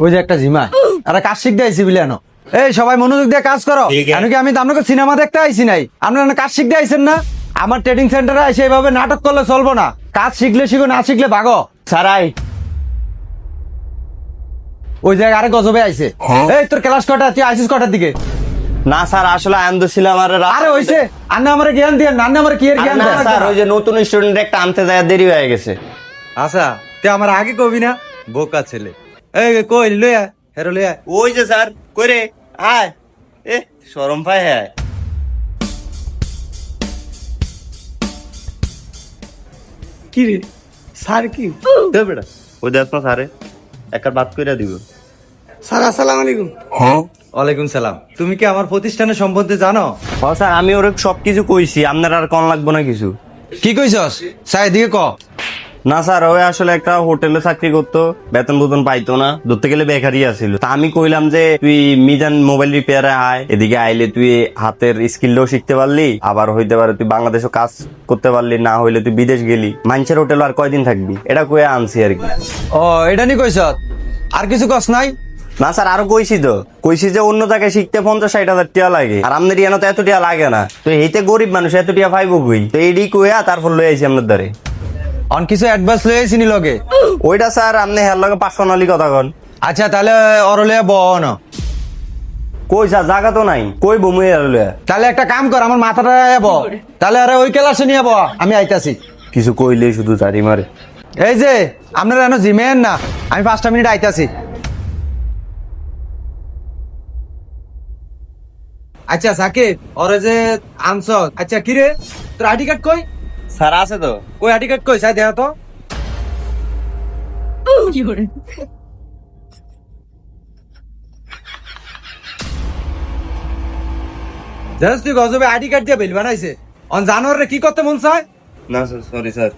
ওই যে একটা জিমা আরে কাজ শিখতে আইসি বিলিয়ানো এই সবাই মনোযোগ দিয়ে কাজ করো। কেন কি আমি তো আপনাকে সিনেমা দেখতে আইসি নাই। আপনারা না কাজ শিখতে আইসেন না? আমার ট্রেডিং সেন্টারে এসে এইভাবে নাটক করলে চলবো না। কাজ শিখলে শিখো না শিখলে ভাগো। স্যার আই ওই জায়গায় আরে গজবে আইছে। এই তোর ক্লাস কটা? তুই আইসিস কটার দিকে? না স্যার আসলে আনন্দ ছিলাম আর রাত- আরে হইছে। আন্না আমার জ্ঞান দিয়ে নান্না আমার কি এর জ্ঞান না, দেন স্যার ওই যে নতুন স্টুডেন্ট একটা আনতে যায় দেরি হয়ে গেছে। আচ্ছা তুই আমার আগে কবি না? বোকা ছেলে। এই কই লইয়া হেরো লইয়া। ওই যে স্যার আয়। এ শরম পায় হ্যাঁ কি রে? স্যার কি? দে বেটা ওই দেখ না স্যারে। একটা বাদ করে দিব। স্যার আসসালামু আলাইকুম। ওয়ালাইকুম সালাম। তুমি কি আমার প্রতিষ্ঠানের সম্বন্ধে জানো? ও স্যার আমি ওরে সব কিছু কইছি আপনার আর কোন লাগবে না কিছু। কি কইছস? সাই দিকে ক। না স্যার ওই আসলে একটা হোটেলে চাকরি করতো বেতন বেতন পাইতো না। ধরতে গেলে বেকারই আছিল। তা আমি কইলাম যে তুই মিজান মোবাইল রিপেয়ারে আয় এদিকে আইলে তুই হাতের স্কিলটাও শিখতে পারলি আবার হইতে পারে তুই বাংলাদেশও কাজ করতে পারলি না হইলে তুই বিদেশ গেলি। মানুষের হোটেল আর কয়দিন থাকবি? এটা কয়ে আনছি আর কি। ও এটা নি কইছ? আর কিছু কস নাই? না স্যার আরও কইছি তো। কইছি যে অন্য জায়গায় শিখতে পঞ্চাশ ষাট হাজার টাকা লাগে আর আমাদের ইয়ানো তো এত টাকা লাগে না। তো এইতে গরিব মানুষ এত টাকা পাইবো কই? তো এইডি কইয়া তারপর লই আইছি আপনার দ্বারে। অন কিছু অ্যাডভান্স লই আইছিনি লগে ওইটা স্যার আপনি হের লগে পার্সোনালি কথা কন। আচ্ছা তাহলে অরলে বন কই স্যার জায়গা তো নাই। কই বমুই লইয়া তাহলে একটা কাম কর আমার মাথাটা যাব তাহলে আরে ওই ক্লাসে নিয়ে বো আমি আইতাছি। কিছু কইলেই শুধু চারি মারে। এই যে আপনারা এনো জিমেন না আমি পাঁচটা মিনিট আইতাছি। আচ্ছা সাকিব ওরে যে আনছ আচ্ছা কি রে? তোর আইডি কার্ড কই? স্যার আছে তো। কই আইডি কার্ড কই? সাই দেখা তো জানিস তুই গজবে আইডি কার্ড দিয়ে বিল বানাইছে। অন জানোয়ারে কি করতে মন চায়? না স্যার সরি স্যার।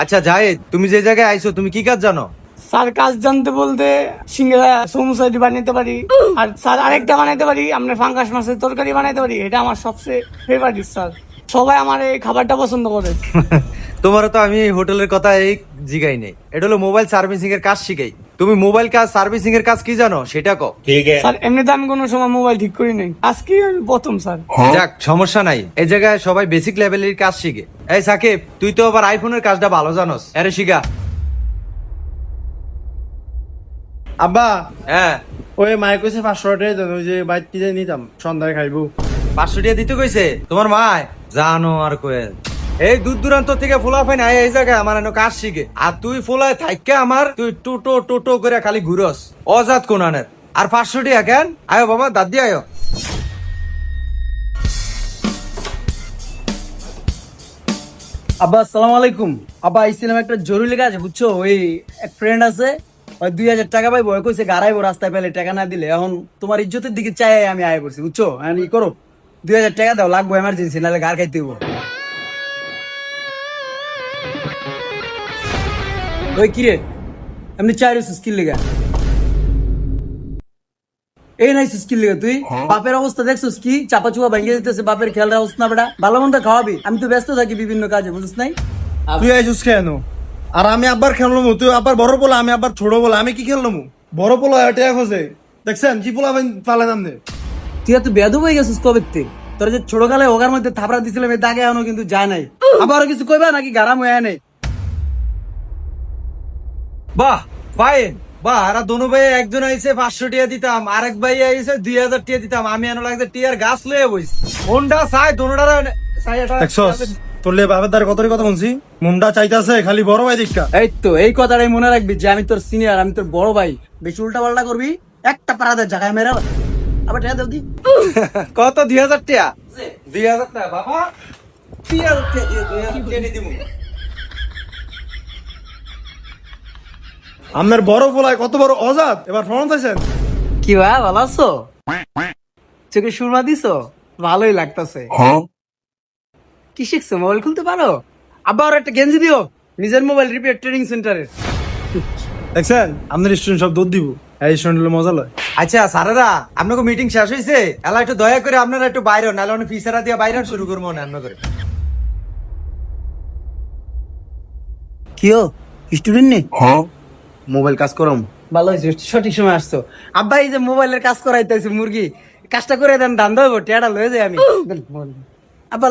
আচ্ছা জাহেদ তুমি যে জায়গায় আইছো তুমি কি কাজ জানো? স্যার কাজ জানতে বলতে সিঙ্গারা সমুসাইড বানাইতে পারি। আর স্যার আরেকটা বানাইতে পারি আমরা ফাঙ্গাস মাছের তরকারি বানাইতে পারি। এটা আমার সবচেয়ে ফেভারিট স্যার। সবাই আমার এই খাবারটা পছন্দ করে। তোমার তো আমি হোটেলের কথা এই জিগাই নেই। এটা হলো মোবাইল সার্ভিসিং এর কাজ শিখাই। তুমি মোবাইল কাজ সার্ভিসিং এর কাজ কি জানো? সেটা কো ঠিক আছে। স্যার এমনিতে আমি কোনো সময় মোবাইল ঠিক করি নাই। আজকে আমি প্রথম স্যার। যাক সমস্যা নাই। এই জায়গায় সবাই বেসিক লেভেলের কাজ শিখে। এই সাকিব তুই তো আবার আইফোনের কাজটা ভালো জানোস। আরে শিখা। আব্বা! হ্যাঁ। ওই মায়ে কইছে পাঁচশো টাকা দেন ওই যে বাইক কিনে নিতাম সন্ধ্যায় খাইবো। পাঁচশো টাকা দিতে কইছে? তোমার মায়? জানো আর কয়ে। এই দূর দূরান্ত থেকে ফুলাফাই নাই এই জায়গায় আমার এনে কাজ শিখে। আর তুই ফুলায় থাইকে আমার তুই টোটো টোটো করে খালি ঘুরস। অজাত কোনানের। আর পাঁচশো টাকা কেন? আয়ো বাবা দাদি আয়ো। আব্বা আসসালামু আলাইকুম। আব্বা আইছিলাম একটা জরুরি কাজ বুঝছ? ওই এক ফ্রেন্ড আছে ওই দুই হাজার টাকা পাইবো ওই কইছে গাড়াইবো রাস্তায় পেলে টাকা না দিলে। এখন তোমার ইজ্জতের দিকে চাই আমি আয় বলছি বুঝছ? এখন ই করো দুই হাজার টাকা দাও লাগবো এমার্জেন্সি নাহলে গাড় খাইতে হইবো। ওই কিরে এমনি চাই রয়েছে স্কিল লেগা? এই নাই স্কিল লেগে তুই? বাপের অবস্থা দেখছিস কি? চাপা চুপা ভেঙে দিতেছে বাপের খেয়াল রাখছ না বেটা। ভালো মন্দ খাওয়াবি। আমি তো ব্যস্ত থাকি বিভিন্ন কাজে বুঝিস নাই? তুই আইসুস কেন? আর আমি আব্বার খেললাম তুই আব্বার বড় পোলা আমি আব্বার ছোট বলা আমি কি খেললাম বড় পোলা এটা খোঁজে। দেখছেন? কি পোলা পালে নাম দে তুই এত বেদব হয়ে গেছিস কবে থেকে? তোর যে ছোটকালে ওগার মধ্যে থাপড়া দিছিলাম এই দাগে এখনও কিন্তু যায় নাই। আবার কিছু কইবা নাকি গারাম হয়ে নেই? বাহ ফাইন। বাহ আর দোনো ভাই একজন আইছে পাঁচশো টিয়া দিতাম আরেক ভাই আইছে দুই হাজার টিয়া দিতাম। আমি এনে লাগছে টিয়ার গাছ লয়ে বইছি। কোনটা চাই? দোনোটার চাই এটা তোর লে বাপের দ্বারা কতরি কথা বলছি মুন্ডা চাইতাছে খালি বড় ভাই দিকটা এই তো এই কথাটাই মনে রাখবি যে আমি তোর সিনিয়র আমি তোর বড় ভাই। বেশি উল্টা পাল্টা করবি একটা পাড়াতে জায়গায় মেরা আবার টাকা দাও দি কত? দুই হাজার টিয়া দুই হাজার টাকা বাবা। দুই হাজার দিবো। আমার বড় পোলায় কত বড় অজাত? এবার ফোন পাইছেন কি ভাই ভালো আছো? চোখে সুরমা দিছো? ভালোই লাগতাছে। কি শিখছো? মোবাইল খুলতে পারো? আবার একটা গেঞ্জি দিও। নিজের মোবাইল রিপেয়ার ট্রেনিং সেন্টারের দেখছেন? আপনার স্টুডেন্ট সব দুধ দিব। এই স্টুডেন্ট মজা লয়। আচ্ছা স্যারেরা আপনাকে মিটিং শেষ হয়েছে এলা একটু দয়া করে আপনারা একটু বাইরে হন, নাহলে অনেক ফিসারা দিয়ে বাইরে শুরু করব অন্য করে কিও স্টুডেন্ট নেই মোবাইল কাজ করম। ভালো হয়েছে সঠিক সময় আসছো। আব্বা এই যে মোবাইলের কাজ করাইতেছে মুরগি কাজটা করে দেন দান দেবো টেয়াটা লয়ে যাই আমি। আব্বা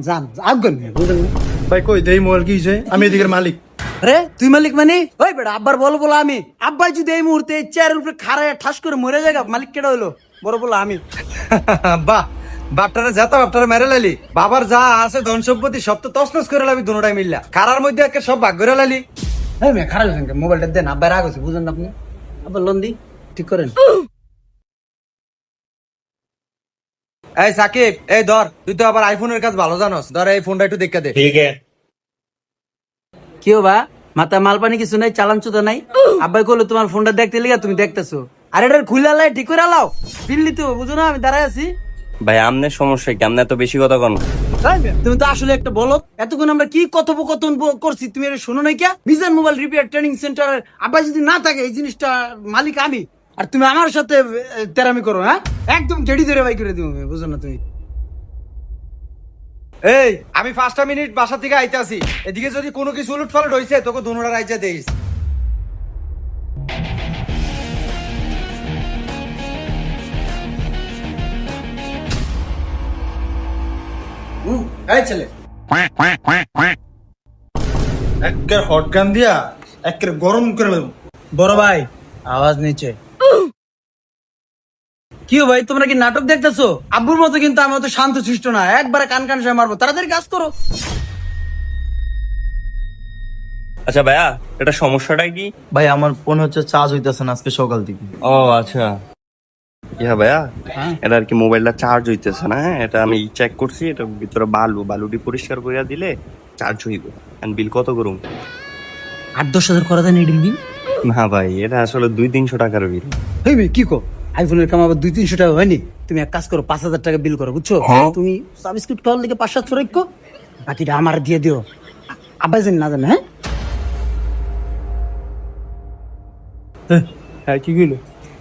যান আগুন ভাই কই দেই মোবাইল কি আমি এদিকের মালিক রে তুই মালিক মানে ওই বেটা আব্বার বলো বলো আমি আব্বাই যদি এই মুহূর্তে চেয়ারের উপরে খাড়ায় ঠাস করে মরে যায় মালিক কেটা হইল বড় বলো আমি বাহ বাপটারে যাতা বাপটারে মেরে লালি বাবার যা আছে ধন সম্পত্তি সব তো তসনস করে লাবি দুটাই মিললা খারার মধ্যে একে সব ভাগ করে লালি হ্যাঁ খারাপ মোবাইলটা দেন আব্বার রাগ হয়েছে বুঝেন আপনি আব্বা লোন দি ঠিক করেন এই সাকিব এই ধর তুই তো আবার আইফোনের কাজ ভালো জানোস। ধর এই ফোনটা একটু দেখে দে। ঠিক কি বা? মাথা মাল পানি কিছু নাই চালান চুতা নাই আব্বাই কইলো তোমার ফোনটা দেখতে লিগা তুমি দেখতেছো। আর এটা খুলে আলাই ঠিক করে আলাও বিল্লি তো বুঝো না আমি দাঁড়ায় আছি। ভাই আমনে সমস্যা কি? আমনে এত বেশি কথা কন। তুমি তো আসলে একটা বলো এতক্ষণ আমরা কি কথোপকথন করছি তুমি এটা শোনো নাই কে Mizan mobile repair training centre আব্বা যদি না থাকে এই জিনিসটা মালিক আমি। আর তুমি আমার সাথে তেরামি করো হ্যাঁ? একদম জেডি ধরে বাই করে দিও বুঝো না তুমি। এই আমি পাঁচটা মিনিট বাসা থেকে আইতে আসি এদিকে যদি কোনো কিছু উলট ফালট হয়েছে তোকে দুনোটা রাইজা দেইস। এই ছেলে। একের হট গান দিয়া একের গরম করে নেব বড় ভাই আওয়াজ নিচে। কি ভাই তোমরা কি নাটক দেখতেছো? আব্বুর মতো কিন্তু আমি অত শান্ত শিষ্ট না। একবারে কান কান সে মারবো। তাড়াতাড়ি কাজ করো। আচ্ছা ভাইয়া এটা সমস্যাটা কি? ভাই আমার ফোন হচ্ছে চার্জ হইতেছে না আজকে সকাল থেকে। ও আচ্ছা। ইয়া ভাইয়া হ্যাঁ। এটা আর কি মোবাইলটা চার্জ হইতেছে না হ্যাঁ? এটা আমি চেক করছি এটা ভিতরে বালু বালুটি পরিষ্কার করে দিলে চার্জ হইব। এন্ড বিল কত করুম? আট দশ হাজার করা দেন এডিল বিল? না ভাই এটা আসলে দুই তিনশো টাকার বিল হইবে কি কো? আইফোনের কাম আবার দুই তিনশো টাকা হয়নি? তুমি এক কাজ করো পাঁচ হাজার টাকা বিল করো বুঝছ? তুমি সাবস্ক্রিপ্ট করার লিগে পাঁচ সাতশো রাখো। বাকিটা আমার দিয়ে দিও। আব্বাই জানি না জানে হ্যাঁ? হ্যাঁ কি কইলো?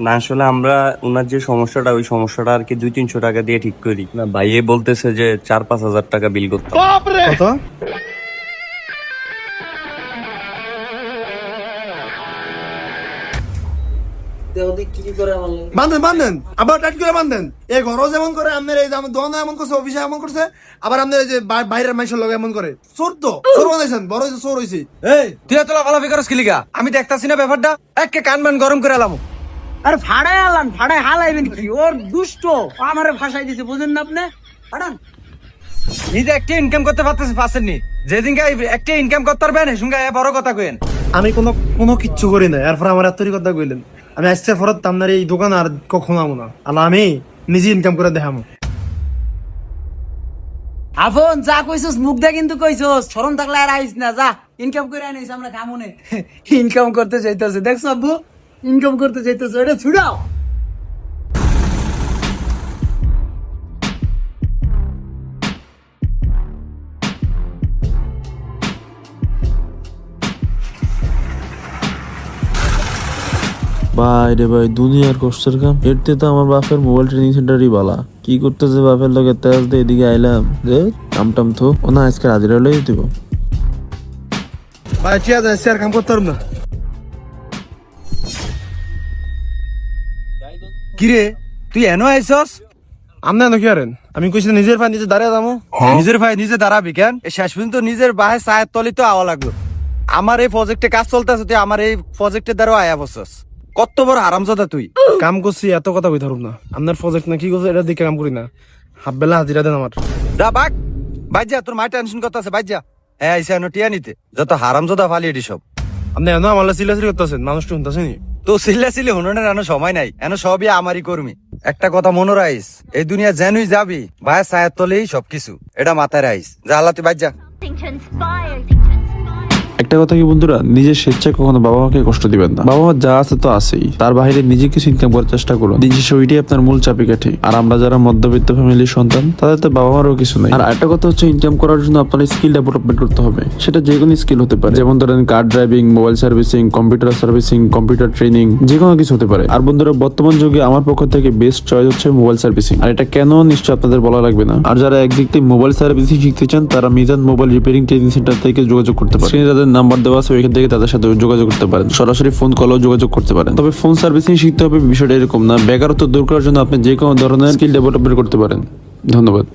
না আসলে আমরা ওনার যে সমস্যাটা ওই সমস্যাটা আর কি দুই তিনশো টাকা দিয়ে ঠিক করি। না ভাইয়ে বলতেছে যে চার পাঁচ হাজার টাকা বিল করতে কত? বান্ধেন বান্ধেন আবার টাইট করে বান্ধেন। এই ঘরও যেমন করে আপনার এই যে আমার দোকানে এমন করছে অফিসে এমন করছে আবার আপনার এই যে বাইরের মানুষের লোক এমন করে। চোর তো চোর বানাইছেন বড় হয়েছে চোর হয়েছে এই তুই এত লাফালাফি করস কি লিগা? আমি দেখতাছি না ব্যাপারটা একে কান মান গরম করে এলাম। আরে ফাড়াই আলান ফাড়াই হালাইবেন কি? ওর দুষ্ট আমারে ভাষাই দিছে বুঝেন না আপনি? ফাড়ান। নিজে একটা ইনকাম করতে পারতেছে পারছেননি। যেদিনকে একটা ইনকাম করতে পারবেন সঙ্গে বড় কথা কইেন আমি কোনো কোনো কিচ্ছু করি না এরপর আমার এত কথা কইলেন। আমি আসতে ফরত আপনার এই দোকান আর কখনো আমো না। আর আমি নিজে ইনকাম করে দেখামো। আফন, যা কইছস, মুখ দা কিন্তু কইছস। শরম থাকলে আর আইস না, যা। ইনকাম করে আনিস, আমরা কামনে ইনকাম করতে যাইতেছে দেখছ আব্বু? ইনকাম করতে চাইতেছে। এটা ছুড়াও। ভাই রে ভাই দুনিয়ার কষ্টের কাম। এর থেকে তো আমার বাপের মোবাইল ট্রেনিং সেন্টারই বালা। কি করতেছে বাপের লোকে? তেজ দিয়ে এদিকে আইলাম। যে কাম টাম থো। ও না আজকে হাজিরা লই দিব। ভাই ঠিক আছে আর কাম করতে পারব না। কিরে তুই এনো আইসস আপনি না কি আরেন আমি কইছি নিজের পা নিজে দাঁড়িয়ে যাব। নিজের ভাই নিজে দাঁড়াবি কেন? এ শেষ পর্যন্ত নিজের বাহে চায়ের তলি তো আওয়া লাগল। আমার এই প্রজেক্টে কাজ চলতেছে তুই আমার এই প্রজেক্টের দ্বারা আয়া বসছস কত বড় হারামজাদা তুই? কাম করছি এত কথা কই ধরুন না। আপনার প্রজেক্ট না কি করছে এটা দিকে কাম করি না। হাফ বেলা হাজিরা দেন আমার। যা বাক বাইর যা তোর মা টেনশন করতেছে বাইর যা। হ্যাঁ আইসা এনো টিয়া নিতে। যত হারামজাদা ফালি এটি সব। আপনি এনে আমার সিলাসিলি করতেছেন মানুষটা শুনতেছেনি তো সিল্লা সিলি হুননের এনো সময় নাই এনো সবই আমারই কর্মী। একটা কথা মনে রাইস এই দুনিয়া জেনুই যাবি ভাই চায়ের তলেই সবকিছু এটা মাথায় রাইস যা আল্লাহ তুই বাইর যা. একটা কথা কি বন্ধুরা? নিজের স্বেচ্ছায় কখনো বাবা মাকে কষ্ট দিবেন না। বাবা মা যা আছে তো আছেই। তার বাইরে নিজে কিছু ইনকাম করার চেষ্টা করুন। দিন শেষে আপনার মূল চাপিকাঠি আর আমরা যারা মধ্যবিত্ত ফ্যামিলির সন্তান, তাদের তো বাবা মারও কিছু নেই। আর একটা কথা হচ্ছে ইনকাম করার জন্য আপনার স্কিল ডেভেলপমেন্ট করতে হবে। সেটা যে কোনো স্কিল হতে পারে। যেমন ধরেন car driving mobile servicing computer servicing computer training যে কোনো কিছু হতে পারে। আর বন্ধুরা, বর্তমান যুগে আমার পক্ষ থেকে বেস্ট চয়েস হচ্ছে মোবাইল সার্ভিসিং আর এটা কেন নিশ্চয় আপনাদের বলা লাগবে না? আর যারা একদিক থেকে মোবাইল সার্ভিসিং শিখতে চান, তারা Mizan mobile repairing training centre থেকে যোগাযোগ করতে তাদের তাদের নাম্বার দেওয়া আছে, ওইখান থেকে তাদের সাথে যোগাযোগ করতে পারেন। সরাসরি ফোন কলেও যোগাযোগ করতে পারেন। তবে ফোন সার্ভিসিং শিখতে হবে, বিষয়টা এরকম না। বেকারত্ব দূর করার জন্য আপনি যে কোনো ধরনের স্কিল ডেভেলপমেন্ট করতে পারেন। ধন্যবাদ।